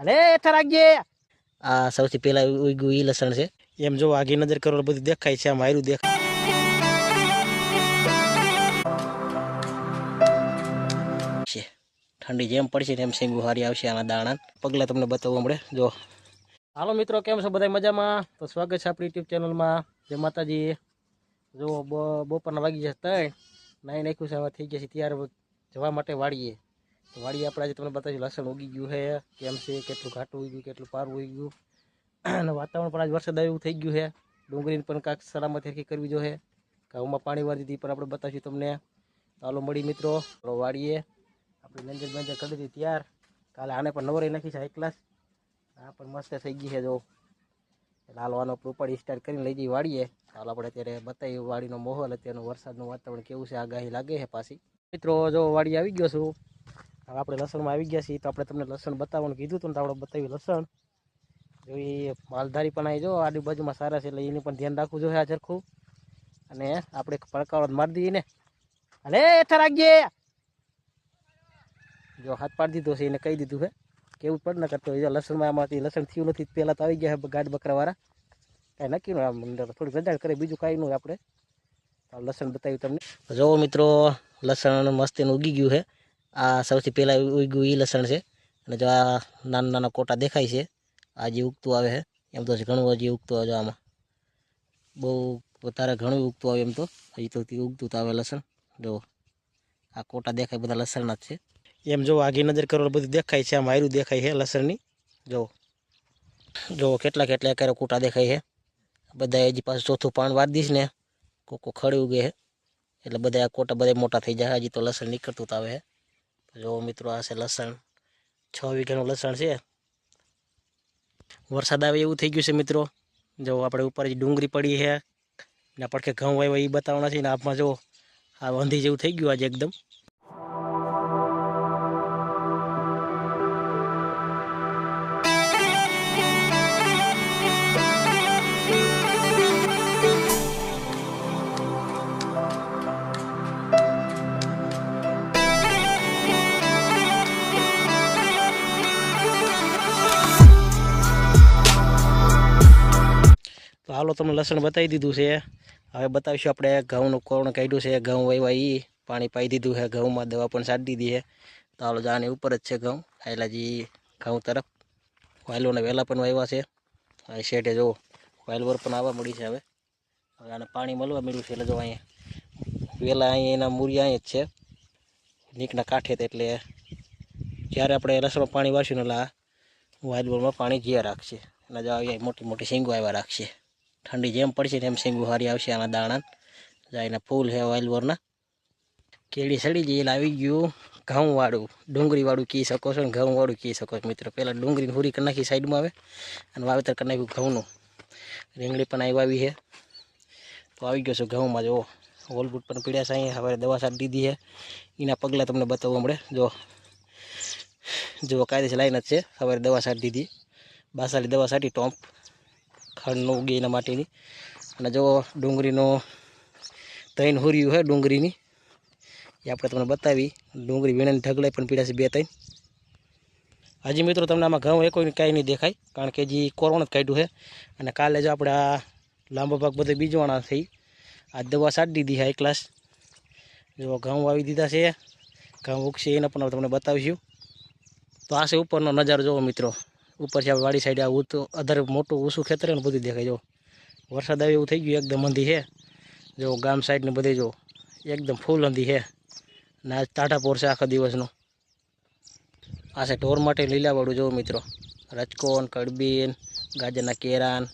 અરે રાખજે આ સૌથી પહેલા ઉગ્યું એ લસણ છે. એમ જો આગી નજર કરો બધું દેખાય છે આમ હાયરું દેખાય. છે. ઠંડી જેમ પડશે તેમ શીંગું હારી આવશે આના દાણા. પગલા તમને બતાવવા મળે જો. હાલો મિત્રો કેમ છો બધા મજામાં? તો સ્વાગત છે આપણી યુટ્યુબ ચેનલમાં જય માતાજી. જો બપોરના વાગી જશે ત્રણ નાઈ નાખ્યું છે હવે થઈ ગયા છે ત્યારે જવા માટે વાળીએ. તો વાળીએ આપણે આજે તમને બતાવ્યું લસણ ઉગી ગયું છે, કેમ છે, કેટલું ઘાટું ઉગી ગયું કેટલું પારું ઉગી ગયું અને વાતાવરણ પણ આજ વરસાદ આવ્યું થઈ ગયું છે. ડુંગળીને પણ કાંક સલામત હેરખી કરવી જોઈએ. ઘઉંમાં પાણી વાળી દીધી પણ આપણે બતાવીશું તમને. હાલો મળી મિત્રો વાડીએ. આપણે લંજર બંજર કરી દીધી ત્યાર. કાલે આને પણ નવરાઈ નાખી છે ક્લાસ. આ પણ મસ્ત થઈ ગઈ છે જો. એટલે હાલો પ્રોપર સ્ટાર્ટ કરીને લઈ જઈ વાળીએ ચાલો આપણે અત્યારે બતાવીએ વાડીનો માહોલ, અત્યારનું વરસાદનું વાતાવરણ કેવું છે, આગાહી લાગે છે પાછી. મિત્રો, જો વાડી આવી ગયો છું. હવે આપણે લસણમાં આવી ગયા છીએ, તો આપણે તમને લસણ બતાવવાનું કીધું હતું ને તો આપણે બતાવ્યું લસણ. જો એ માલધારી પણ આવી જો, આજુબાજુમાં સારા છે, એટલે એનું પણ ધ્યાન રાખવું જોઈએ આ સરખું અને આપણે પડકારો મારી દઈએ ને. અરે એઠા રાખીએ જો હાથ પાડી દીધો છે, એને કહી દીધું છે કેવું પણ ન કરતો જો લસણમાં આમાંથી લસણ થયું નથી પહેલાં તો આવી ગયા છે ગાઢ બકરાવાળા. કાંઈ નક્કી નું આમ થોડી રજાણ કરે, બીજું કાંઈ નહીં આપણે. લસણ બતાવ્યું તમને. જો મિત્રો, લસણ મસ્ત એનું ઉગી ગયું છે આ સૌથી પહેલાં ઉગ્યું એ લસણ છે. અને જો આ નાના નાના કોટા દેખાય છે, આ જે ઉગતું આવે છે, એમ તો ઘણું હજી ઉગતું આવે આમાં. બહુ વધારે ઘણું ઉગતું આવે એમ તો. હજી તો ઉગતું તો આવે લસણ. જો આ કોટા દેખાય બધા લસણના જ છે. એમ જો આગી નજર કરો બધું દેખાય છે, આમ હાયરું દેખાય છે લસણની. જો જો કેટલા કેટલા ક્યારે કોટા દેખાય છે. બધા હજી પાછું ચોથું પાન વાર દઈશ ને, કોકો ખડી ઉગે છે. એટલે બધા કોટા બધા મોટા થઈ જાય હજી તો લસણ નીકળતું તો આવે છે. જો મિત્રો આ છે લસણ. છ વીઘાનું લસણ છે. વરસાદ આવે એવું થઈ ગયું છે મિત્રો. જો આપણે ઉપર જે ડુંગળી પડી છે. ને પડખે ઘઉં વાવ્યા એ બતાવવાના છે. ને આપમાં જો આ વંધી જેવું થઈ ગયું આજે એકદમ. તો હાલો તમને લસણ બતાવી દીધું છે. હવે બતાવીશું આપણે ઘઉંનું કોણ કાઢ્યું છે. ઘઉં વાવ્યા એ પાણી પાઈ દીધું છે. ઘઉંમાં દવા પણ સાટી દીધી છે. તો હાલો જાની ઉપર જ છે ઘઉં. આયલાજી ઘઉં તરફ વાયલોને વહેલા પણ વાવ્યા છે. આ શેઠે જુઓ વાયલવર પણ આવવા મળી છે હવે. હવે આને પાણી મળવા મળ્યું છે. એટલે જો અહીંયા વહેલા અહીંયા એના મૂરિયા અહીંયા જ છે. નીકના કાંઠે એટલે જ્યારે આપણે લસણમાં પાણી વારશું ને એટલે આ વાયલવરમાં પાણી જ્યાં રાખશે. અને જો અહીંયા મોટી મોટી સિંગો આવ્યા રાખશે. ઠંડી જેમ પડશે તેમ સિંગુ હારી આવશે આના દાણા જાય ફૂલ છે વાયલવરના કેળી સડી જઈ એટલે આવી ગયું ઘઉંવાળું. ડુંગળીવાળું કહી શકો છો અને ઘઉંવાળું કહી શકો છો મિત્રો. પહેલાં ડુંગળીની હુરી કરી નાખી સાઈડમાં આવે અને વાવેતર કરી નાખ્યું ઘઉંનું. રીંગણી પણ આવી આવી છે તો આવી ગયો છો ઘઉંમાં, જો હોલબૂટ પણ પીડ્યા છે અહીંયા. હવે દવા સાટ દીધી છે એના પગલાં તમને બતાવવા મળે જો જો કાયદેસર લાઈન જ છે. હવે દવા સાટ દીધી. બાસાલી દવા સાટી ટોમ્પ. ખાંડનું ઉગે એના માટેની. અને જો ડુંગળીનો તૈન હુર્યું છે ડુંગળીની, એ આપણે તમને બતાવી. ડુંગળી વીણાની ઢગલાઈ પણ પીડા છે બે ત્રણ હજી મિત્રો, તમને આમાં ઘઉં એ કોઈ કાંઈ નહીં દેખાય, કારણ કે હજી કોરોણ જ કાઢ્યું છે અને કાલે જો આપણે આ લાંબો ભાગ બધો બીજવાણા થઈ. આ દવા સાટી દીધી છે એક ક્લાસ જો ઘઉં વાવી દીધા છે, ઘઉં ઉગશે એને પણ તમને બતાવીશું. તો આ છે ઉપરનો નજારો જોવો મિત્રો. ઉપર છે, આ વાડી સાઈડ આ તો અધર મોટું ઊંચું ખેતર ને બધું દેખાય, જો. વરસાદ આવે એવું થઈ ગયું, એકદમ અંધી છે. જો, ગામ સાઈડ ને બધે જો, એકદમ ફૂલ અંધી છે. ને આજ ટાટા પોર છે આખા દિવસનો. આ છે ઢોર માટે લીલાવાળું જોવો મિત્રો. રચકોન કડબીન, ગાજરના કેરાન